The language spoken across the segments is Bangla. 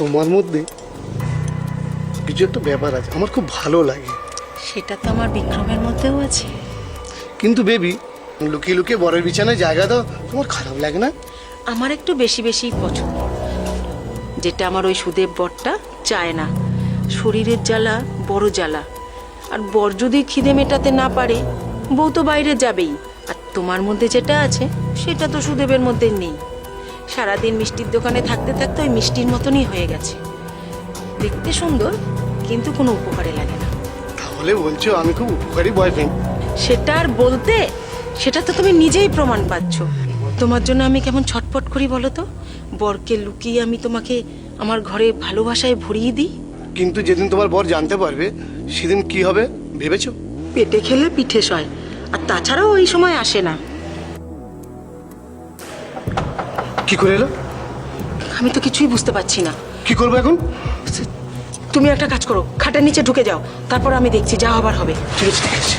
তোমার মধ্যে কিছু একটা ব্যাপার আছে। আমার খুব ভালো লাগে। সেটা তো আমার বিক্রমের মধ্যেও আছে। কিন্তু বেবি লুকিয়ে লুকিয়ে বরের বিছানায় জায়গা দাও তোমার খারাপ লাগে না? আমার একটু বেশি বেশি পছন্দ। যেটা আমার ওই সুদেব বরটা চায় না। শরীরের জ্বালা বড় জ্বালা। আর বর যদি খিদে মেটাতে না পারে বউ তো বাইরে যাবেই। আর তোমার মধ্যে যেটা আছে সেটা তো সুদেবের মধ্যে নেই। সারাদিন মিষ্টির দোকানে থাকতে থাকতে ওই মিষ্টির মতনই হয়ে গেছে। দেখতে সুন্দর কিন্তু কোনো উপকারে লাগে না। তাহলে বলছো আমি খুব উপকারী বয়ফ্রেন্ড সেটা আর বলতে সেটা তো তুমি নিজেই প্রমাণ পাচ্ছ। তোমার জন্য আমি কেমন ছটপট করি বলো তো? বরকে লুকিয়ে আমি তোমাকে আমার ঘরে ভালোবাসায় ভরিয়ে দিই? কিন্তু যেদিন তোমার বর জানতে পারবে সেদিন কি হবে ভেবেছো? পেটে খেলে পিঠে সয় আর তাছাড়াও ওই সময় আসে না। কি করে এলো? আমি তো কিছুই বুঝতে পারছি না। কি করব এখন? তুমি একটা কাজ করো খাটের নিচে ঢুকে যাও তারপর আমি দেখছি যা হবার হবে। ঠিক আছে ঠিক আছে।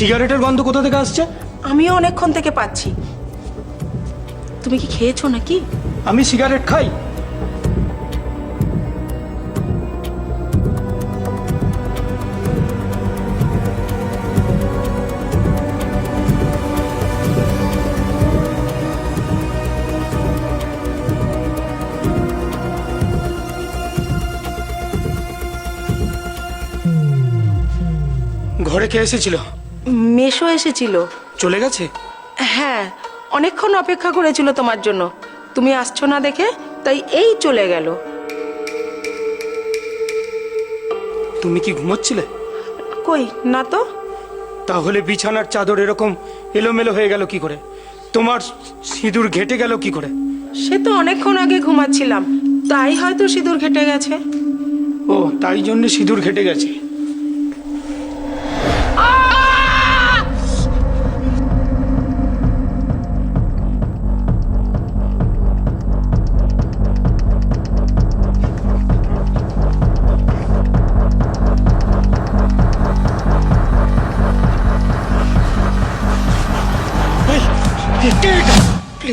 সিগারেটের গন্ধ কোথা থেকে আসছে? আমিও অনেকক্ষণ থেকে পাচ্ছি। তুমি কি খেয়েছো নাকি? আমি সিগারেট খাই। ঘরে কে এসেছিল? মেশো এসেছিল। চলে গেছে? হ্যাঁ অনেকক্ষণ অপেক্ষা করেছিল তোমার জন্য। তুমি আসছো না দেখে তাই এই চলে গেল। তুমি কি ঘুমোচ্ছিলে? কই না তো। তাহলে বিছানার চাদর এরকম এলোমেলো হয়ে গেল কি করে? তোমার সিঁদুর ঘেটে গেল কি করে? সে তো অনেকক্ষণ আগে ঘুমাচ্ছিলাম। তাই হয়তো সিঁদুর ঘেটে গেছে। ও তাই জন্য সিঁদুর ঘেটে গেছে।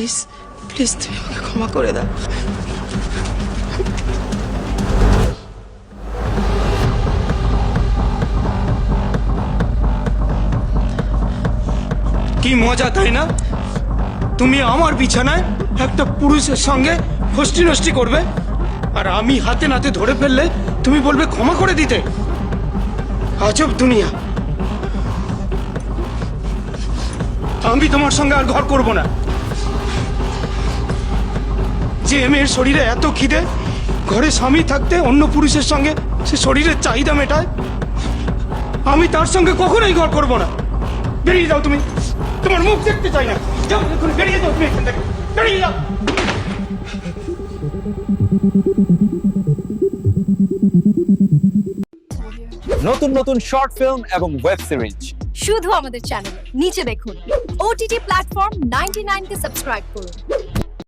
প্লিজ প্লিজ তুমি আমাকে ক্ষমা করে দাও। কি মজা, তাই না? তুমি আমার বিছানায় একটা পুরুষের সঙ্গে ফষ্টি নষ্টি করবে, আর আমি হাতে নাতে ধরে ফেললে তুমি বলবে ক্ষমা করে দিতে। আজব দুনিয়া। আমি তোমার সঙ্গে আর ঘর করব না। যে মেয়ের শরীরে এত খিদে ঘরে স্বামী থাকতে অন্য পুরুষের সঙ্গে সে শরীরের চাহিদা মেটায়? আমি তার সঙ্গে কখনোই ঘর করব না। বেরিয়ে যাও তুমি। তোমার মুখ দেখতে চাই না। যাও এখন বেরিয়ে যাও তুমি এখান থেকে। বেরিয়ে যাও। নতুন নতুন শর্ট ফিল্ম এবং ওয়েব সিরিজ শুধু আমাদের চ্যানেলে নিচে দেখুন। ওটিটি প্ল্যাটফর্ম 99 কে সাবস্ক্রাইব করুন।